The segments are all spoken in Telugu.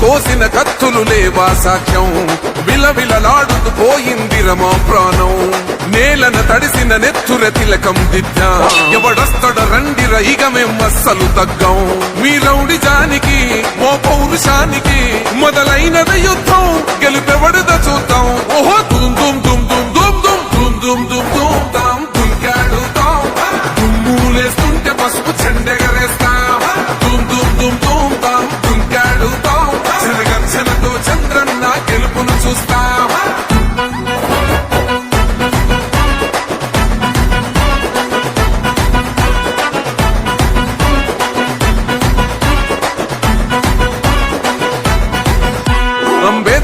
కోసిన కత్తులు లేవా సాఖ్యం విలవిలలాడుతూ పోయింది రమా ప్రాణం. నేలన తడిసిన నెత్తుర తిలకం దిద్దా. ఎవడస్తడ రండిర ఇక మేం అస్సలు తగ్గం. మీ రౌడి జానికి మో పౌరుషానికి మొదలైనది యుద్ధం. గెలుపెవడద చూద్దాం. ఓహో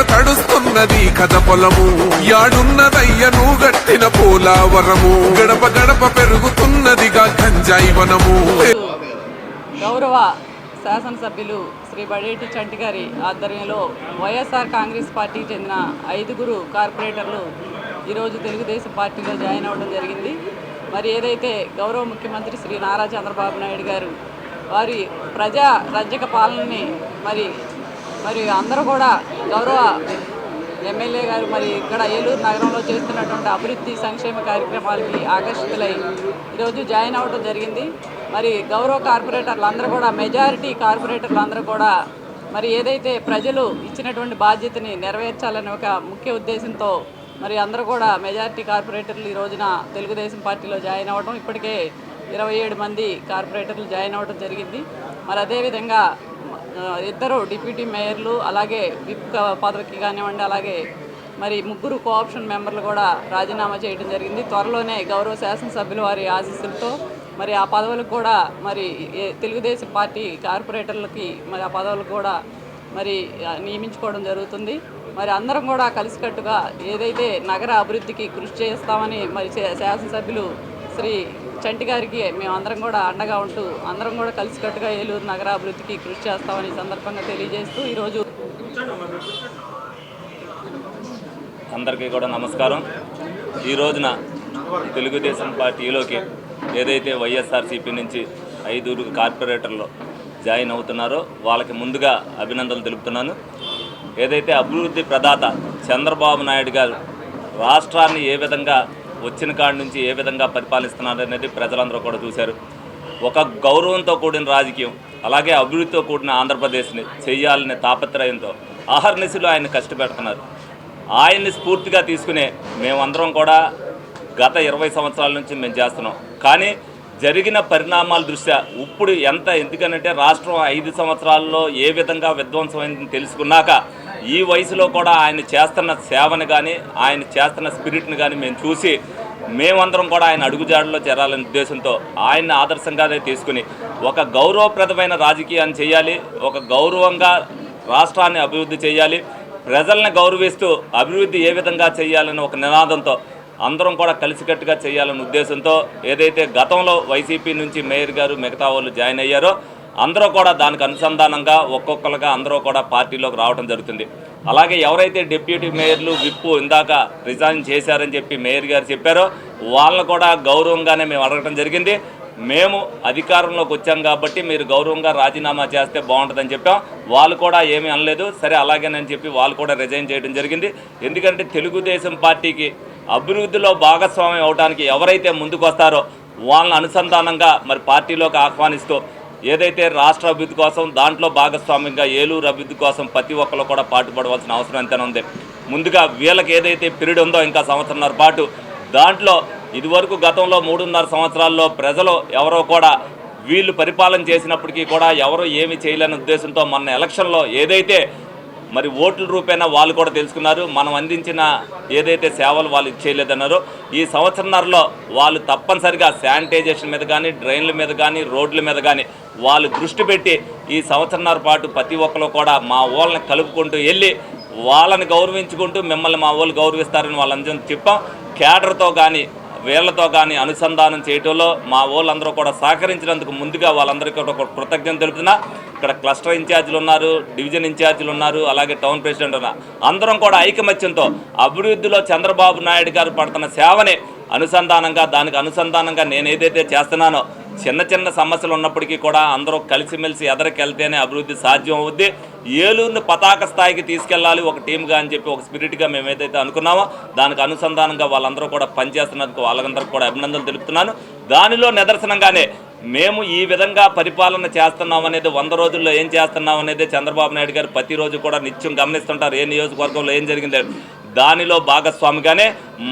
కన్నీళ్ళత తడుస్తున్నది కథ పొలము. యాడున్నదయ్యను గట్టిన పోలావరము. గడప గడప పెరుగుతున్నదిగా గంజాయి వనము. గౌరవ శాసనసభ్యులు శ్రీ బడేటి చంటి గారి ఆధ్వర్యంలో వైఎస్ఆర్ కాంగ్రెస్ పార్టీకి చెందిన ఐదుగురు కార్పొరేటర్లు ఈరోజు తెలుగుదేశం పార్టీలో జాయిన్ అవ్వడం జరిగింది. మరి ఏదైతే గౌరవ ముఖ్యమంత్రి శ్రీ నారా చంద్రబాబు నాయుడు గారు వారి ప్రజా రజక పాలనని మరి మరి అందరూ కూడా గౌరవ ఎమ్మెల్యే గారు మరి ఇక్కడ ఏలూరు నగరంలో చేస్తున్నటువంటి అభివృద్ధి సంక్షేమ కార్యక్రమాలకి ఆకర్షితులై ఈరోజు జాయిన్ అవ్వడం జరిగింది. మరి గౌరవ కార్పొరేటర్లు అందరూ కూడా మెజారిటీ కార్పొరేటర్లు అందరూ కూడా మరి ఏదైతే ప్రజలు ఇచ్చినటువంటి బాధ్యతని నెరవేర్చాలనే ఒక ముఖ్య ఉద్దేశంతో మరి అందరూ కూడా మెజారిటీ కార్పొరేటర్లు ఈ రోజున తెలుగుదేశం పార్టీలో జాయిన్ అవ్వడం ఇప్పటికే ఇరవై ఏడు మంది కార్పొరేటర్లు జాయిన్ అవ్వడం జరిగింది. మరి అదేవిధంగా ఇద్దరు డిప్యూటీ మేయర్లు అలాగే విప్ క- పదవికి కానివ్వండి అలాగే మరి ముగ్గురు కోఆప్షన్ మెంబర్లు కూడా రాజీనామా చేయడం జరిగింది. త్వరలోనే గౌరవ శాసనసభ్యులు వారి ఆశీస్సులతో మరి ఆ పదవులకు కూడా మరి తెలుగుదేశం పార్టీ కార్పొరేటర్లకి మరి ఆ పదవులకు కూడా మరి నియమించుకోవడం జరుగుతుంది. మరి అందరం కూడా కలిసికట్టుగా ఏదైతే నగర అభివృద్ధికి కృషి చేస్తామని మరి శా- శాసనసభ్యులు శ్రీ చంటి గారికి మేమందరం కూడా అండగా ఉంటూ అందరం కూడా కలిసికట్టుగా ఏలూరు నగరాభివృద్ధికి కృషి చేస్తామని సందర్భంగా తెలియజేస్తూ ఈరోజు అందరికీ కూడా నమస్కారం. ఈ రోజున తెలుగుదేశం పార్టీలోకి ఏదైతే వైఎస్ఆర్సీపీ నుంచి ఐదుగురు కార్పొరేటర్లు జాయిన్ అవుతున్నారో వాళ్ళకి ముందుగా అభినందనలు తెలుపుతున్నాను. ఏదైతే అభివృద్ధి ప్రదాత చంద్రబాబు నాయుడు గారు రాష్ట్రాన్ని ఏ విధంగా వచ్చిన కాడి నుంచి ఏ విధంగా పరిపాలిస్తున్నారు అనేది ప్రజలందరూ కూడా చూశారు. ఒక గౌరవంతో కూడిన రాజకీయం అలాగే అభివృద్ధితో కూడిన ఆంధ్రప్రదేశ్ని చేయాలనే తాపత్రయంతో అహర్నిశలు ఆయన కష్టపెడుతున్నారు. ఆయన్ని స్ఫూర్తిగా తీసుకునే మేమందరం కూడా గత ఇరవై సంవత్సరాల నుంచి మేము చేస్తున్నాం. కానీ జరిగిన పరిణామాల దృష్ట్యా ఇప్పుడు ఎంత? ఎందుకనంటే రాష్ట్రం ఐదు సంవత్సరాల్లో ఏ విధంగా విధ్వంసమైందని తెలుసుకున్నాక ఈ వయసులో కూడా ఆయన చేస్తున్న సేవను కానీ ఆయన చేస్తున్న స్పిరిట్ని కానీ మేము చూసి మేమందరం కూడా ఆయన అడుగుజాడలో చేరాలనే ఉద్దేశంతో ఆయన్ని ఆదర్శంగానే తీసుకుని ఒక గౌరవప్రదమైన రాజకీయాన్ని చేయాలి ఒక గౌరవంగా రాష్ట్రాన్ని అభివృద్ధి చేయాలి ప్రజల్ని గౌరవిస్తూ అభివృద్ధి ఏ విధంగా చేయాలని ఒక నినాదంతో అందరం కూడా కలిసికట్టుగా చేయాలనే ఉద్దేశంతో ఏదైతే గతంలో వైసీపీ నుంచి మేయర్ గారు మిగతా వాళ్ళు జాయిన్ అయ్యారో అందరూ కూడా దానికి అనుసంధానంగా ఒక్కొక్కరుగా అందరూ కూడా పార్టీలోకి రావడం జరుగుతుంది. అలాగే ఎవరైతే డిప్యూటీ మేయర్లు విప్పు ఇందాక రిజైన్ చేశారని చెప్పి మేయర్ గారు చెప్పారో వాళ్ళని కూడా గౌరవంగానే మేము అడగడం జరిగింది. మేము అధికారంలోకి వచ్చాం కాబట్టి మీరు గౌరవంగా రాజీనామా చేస్తే బాగుంటుందని చెప్పాం. వాళ్ళు కూడా ఏమీ అనలేదు. సరే అలాగేనని చెప్పి వాళ్ళు కూడా రిజైన్ చేయడం జరిగింది. ఎందుకంటే తెలుగుదేశం పార్టీకి అభివృద్ధిలో భాగస్వామ్యం అవడానికి ఎవరైతే ముందుకు వస్తారో వాళ్ళని అనుసంధానంగా మరి పార్టీలోకి ఆహ్వానిస్తూ ఏదైతే రాష్ట్ర అభివృద్ధి కోసం దాంట్లో భాగస్వామ్యంగా ఏలూరు అభివృద్ధి కోసం ప్రతి ఒక్కరు కూడా పాటుపడవలసిన అవసరం ఎంతైనా ఉంది. ముందుగా వీళ్ళకి ఏదైతే పీరియడ్ ఉందో ఇంకా సంవత్సరంన్నర పాటు దాంట్లో ఇదివరకు గతంలో మూడున్నర సంవత్సరాల్లో ప్రజలు ఎవరో కూడా వీళ్ళు పరిపాలన చేసినప్పటికీ కూడా ఎవరు ఏమి చేయలేని ఉద్దేశంతో మొన్న ఎలక్షన్లో ఏదైతే మరి ఓట్ల రూపేణా వాళ్ళు కూడా తెలుసుకున్నారు. మనం అందించిన ఏదైతే సేవలు వాళ్ళు ఇచ్చేయలేదన్నారో ఈ సంవత్సరంన్నరలో వాళ్ళు తప్పనిసరిగా శానిటైజేషన్ మీద కానీ డ్రైన్ల మీద కానీ రోడ్ల మీద కానీ వాళ్ళు దృష్టి పెట్టి ఈ సంవత్సరంన్నర పాటు ప్రతి ఒక్కరు కూడా మా వాళ్ళని కలుపుకుంటూ వెళ్ళి వాళ్ళని గౌరవించుకుంటూ మిమ్మల్ని మా వాళ్ళు గౌరవిస్తారని వాళ్ళందరం చెప్పాం. క్యాడర్తో కానీ వీళ్ళతో కానీ అనుసంధానం చేయటంలో మా వాళ్ళందరూ కూడా సహకరించినందుకు ముందుగా వాళ్ళందరికీ కూడా ఒక కృతజ్ఞత తెలుపుతున్నా. ఇక్కడ క్లస్టర్ ఇన్ఛార్జీలు ఉన్నారు డివిజన్ ఇన్ఛార్జీలు ఉన్నారు అలాగే టౌన్ ప్రెసిడెంట్ ఉన్నారు. అందరం కూడా ఐకమత్యంతో అభివృద్ధిలో చంద్రబాబు నాయుడు గారు పడుతున్న సేవనే అనుసంధానంగా దానికి అనుసంధానంగా నేను ఏదైతే చేస్తున్నానో చిన్న చిన్న సమస్యలు ఉన్నప్పటికీ కూడా అందరూ కలిసిమెలిసి ఎదరికెళ్తేనే అభివృద్ధి సాధ్యం అవుద్ది. ఏలూరుని పతాక స్థాయికి తీసుకెళ్ళాలి ఒక టీమ్గా అని చెప్పి ఒక స్పిరిట్గా మేము ఏదైతే అనుకున్నామో దానికి అనుసంధానంగా వాళ్ళందరూ కూడా పనిచేస్తున్నందుకు వాళ్ళందరికీ కూడా అభినందనలు తెలుపుతున్నాను. దానిలో నిదర్శనంగానే మేము ఈ విధంగా పరిపాలన చేస్తున్నాం అనేది వంద రోజుల్లో ఏం చేస్తున్నాం అనేది చంద్రబాబు నాయుడు గారు ప్రతిరోజు కూడా నిత్యం గమనిస్తుంటారు. ఏ నియోజకవర్గంలో ఏం జరిగింది. దానిలో భాగస్వామిగానే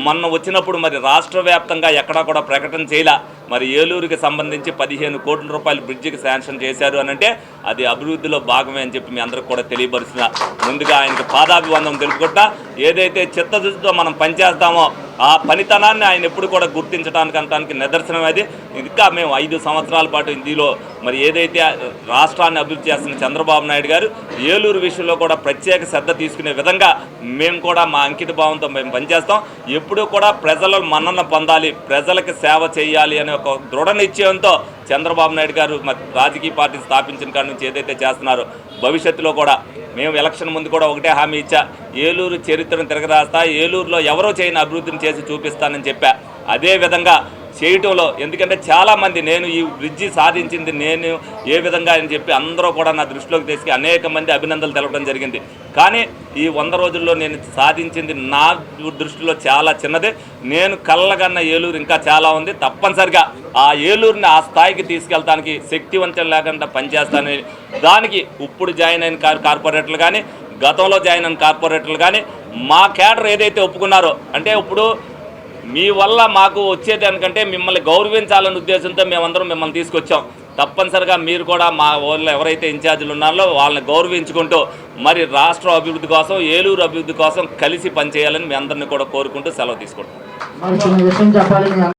మొన్న వచ్చినప్పుడు మరి రాష్ట్ర వ్యాప్తంగా ఎక్కడా కూడా ప్రకటన చేయలే. మరి ఏలూరుకి సంబంధించి పదిహేను కోట్ల రూపాయలు బ్రిడ్జికి శాంక్షన్ చేశారు అని అంటే అది అభివృద్ధిలో భాగమే అని చెప్పి మీ అందరికి కూడా తెలియపరిచిన ముందుగా ఆయనకి పాదాభివందనం తెలుపుకుంటా. ఏదైతే చిత్తశుద్ధితో మనం పనిచేస్తామో ఆ పనితనాన్ని ఆయన ఎప్పుడు కూడా గుర్తించడానికి అనడానికి నిదర్శనం అది. ఇంకా మేము ఐదు సంవత్సరాల పాటు ఇందులో మరి ఏదైతే రాష్ట్రాన్ని అభివృద్ధి చేస్తున్న చంద్రబాబు నాయుడు గారు ఏలూరు విషయంలో కూడా ప్రత్యేక శ్రద్ధ తీసుకునే విధంగా మేము కూడా మా అంకిత భావంతో మేము పనిచేస్తాం. ఎప్పుడూ కూడా ప్రజల మన్నన పొందాలి ప్రజలకు సేవ చేయాలి అనే ఒక దృఢ నిశ్చయంతో చంద్రబాబు నాయుడు గారు రాజకీయ పార్టీ స్థాపించిన కాడి నుంచి ఏదైతే చేస్తున్నారో భవిష్యత్తులో కూడా మేము ఎలక్షన్ ముందు కూడా ఒకటే హామీ ఇచ్చా ఏలూరు చరిత్రను తిరగరాస్తా ఏలూరులో ఎవరో చేయని అభివృద్ధిని చేసి చూపిస్తానని చెప్పా. అదే విధంగా చేయటంలో. ఎందుకంటే చాలామంది నేను ఈ బ్రిడ్జి సాధించింది నేను ఏ విధంగా అని చెప్పి అందరూ కూడా నా దృష్టిలోకి తీసుకు అనేక మంది అభినందనలు తెలపడం జరిగింది. కానీ ఈ వంద రోజుల్లో నేను సాధించింది నా దృష్టిలో చాలా చిన్నది. నేను కళ్ళగన్న ఏలూరు ఇంకా చాలా ఉంది. తప్పనిసరిగా ఆ ఏలూరుని ఆ స్థాయికి తీసుకెళ్తానికి శక్తివంతం లేకుండా పనిచేస్తానని దానికి ఇప్పుడు జాయిన్ అయిన కార్ కార్పొరేటర్లు కానీ గతంలో జాయిన్ అయిన కార్పొరేటర్లు కానీ మా కేడర్ ఏదైతే ఒప్పుకున్నారో అంటే ఇప్పుడు మీ వల్ల మాకు వచ్చేదానికంటే మిమ్మల్ని గౌరవించాలనే ఉద్దేశంతో మేమందరం మిమ్మల్ని తీసుకొచ్చాం. తప్పనిసరిగా మీరు కూడా మా వాళ్ళు ఎవరైతే ఇన్ఛార్జీలు ఉన్నారో వాళ్ళని గౌరవించుకుంటూ మరి రాష్ట్ర అభివృద్ధి కోసం ఏలూరు అభివృద్ధి కోసం కలిసి పనిచేయాలని మీ అందరిని కూడా కోరుకుంటూ సెలవు తీసుకుంటాం